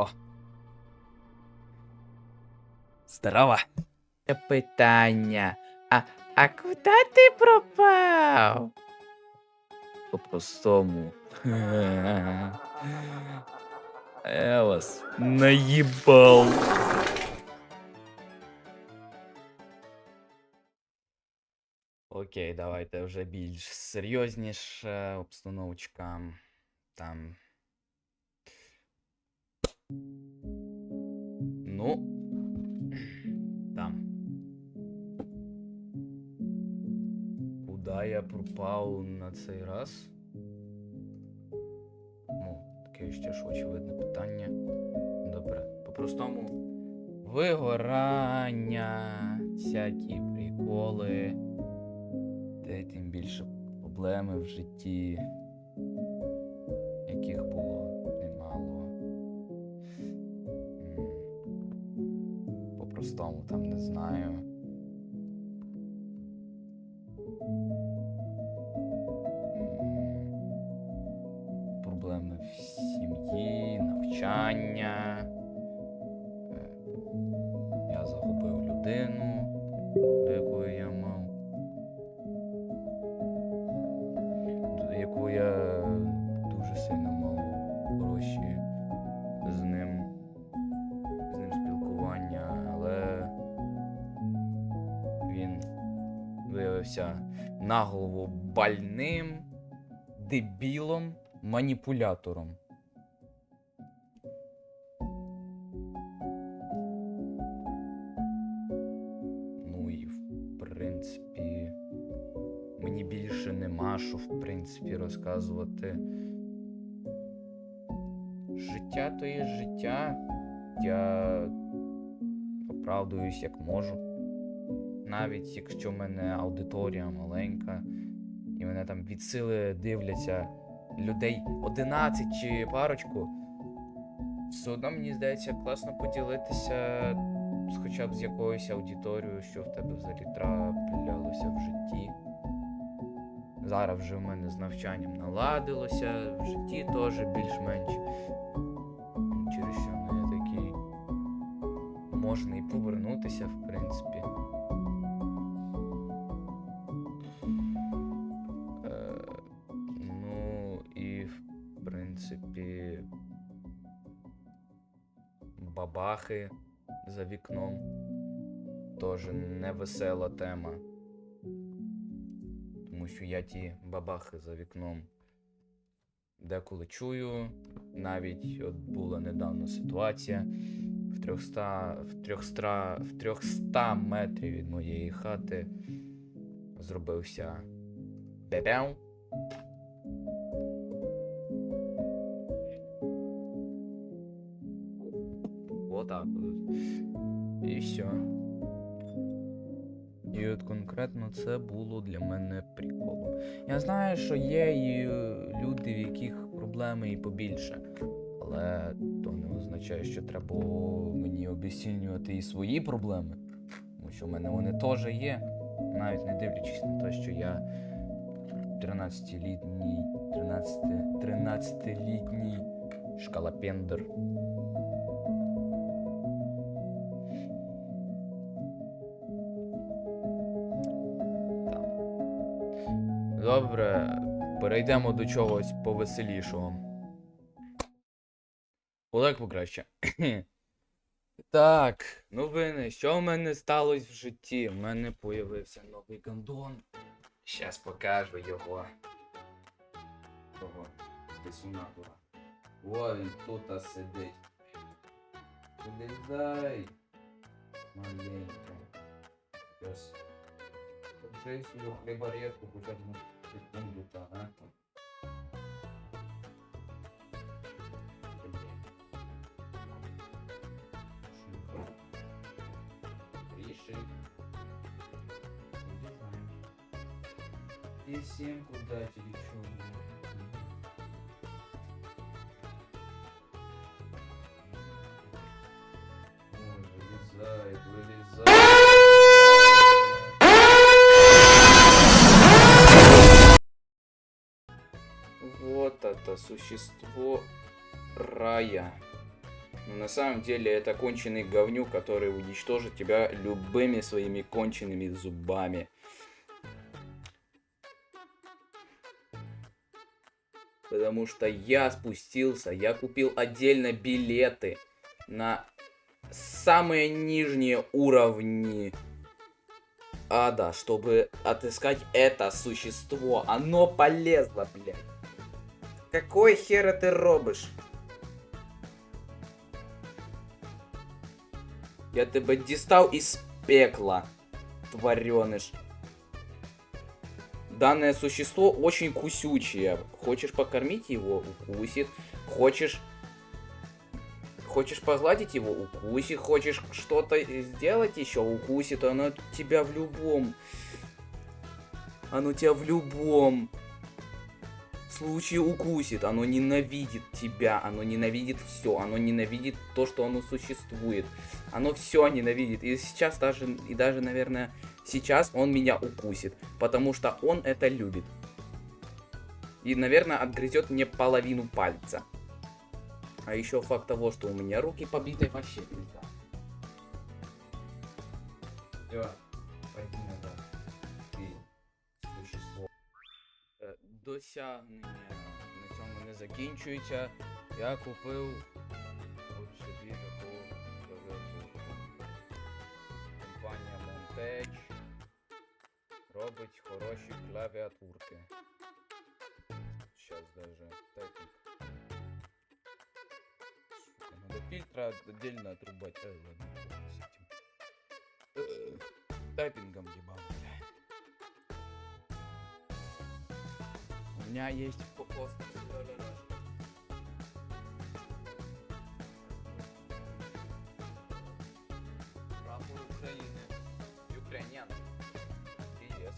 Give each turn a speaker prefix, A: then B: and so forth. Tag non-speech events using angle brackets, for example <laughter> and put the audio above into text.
A: О. Здорово. Питання. А, а куди ти пропав? По-простому. Я <laughs> вас наїбав. Окей, давайте вже більш серйозніше обстановочка. Там. Ну. Там. Куда я пропав на цей раз? Ну, таке ще ж очевидне питання. Добре. По-простому. Вигорання, всякі приколи. Та тим більше проблеми в житті, яких було По-простому там не знаю. Проблеми в сім'ї, навчання. Е, Я загубив людину, виявився наголову больним, дебілом, маніпулятором. Ну і в принципі. Мені більше нема що, в принципі, розказувати. Життя то є життя. Я оправдуюсь як можу. Навіть якщо в мене аудиторія маленька, і мене там від сили дивляться людей 11 чи парочку, все одно мені здається класно поділитися хоча б з якоюсь аудиторією, що в тебе взагалі траплялося в житті. Зараз вже в мене з навчанням наладилося, в житті теж більш-менш. Через що я такий можна і повернутися, в принципі. Принципі. Бабахи за вікном. Теж невесела тема тому що я ті бабахи за вікном деколи чую. Навіть от була недавно ситуація в 300, в 300, в 300 метрів від моєї хати зробився бебяу. Отак. от. І все. І от конкретно це було для мене приколом. Я знаю, що є і люди, в яких проблеми і побільше. Але то не означає, що треба мені обіцінювати і свої проблеми. Тому що в мене вони теж є. Навіть не дивлячись на те, що я 13-літній, 13, 13-літній шкалапендер. Добре, перейдемо до чогось повеселішого. Олег покраще. <clears throat> Так, новини. Що в мене сталося в житті? В мене появився новий гандон. Щас покажу його. Того десунатора. О, він тут сидить. Вилізай. Маленька. Щас. Вже свою хліборедку хоча б на секунду та, а? Ріши. І всім удачі, девчонки. Ой, вылезает, вылезает. Это существо рая. Но на самом деле это конченый говнюк, который уничтожит тебя любыми своими конченными зубами. Потому что я спустился, я купил отдельно билеты на самые нижние уровни ада, чтобы отыскать это существо. Оно полезло, блядь. Какой хера ты робиш? Я тебе дістав із пекла, твареныш. Данное существо очень кусючее. Хочешь покормить его, укусит. Хочешь... Хочешь погладить его, укусит. Хочешь что-то сделать еще, укусит. Оно тебя в любом... Оно тебя в любом случае укусит. Оно ненавидит тебя. Оно ненавидит все. Оно ненавидит то, что оно существует. Оно все ненавидит. И сейчас даже, и даже, наверное, сейчас он меня укусит. Потому что он это любит. И, наверное, отгрызет мне половину пальца. А еще факт того, что у меня руки побиты вообще пизда. Все, Досягнення на цьому не закінчується. Я купив от собі таку клавіатуру. Компанія Montage робить хороші клавіатурки. Сейчас даже. Сука, надо фильтра отдельно отрубать. Ай, ладно, похуй с этим. Э, Тайпингом ебал, меня есть пост. Прапор України. Юкрейнян. Привет.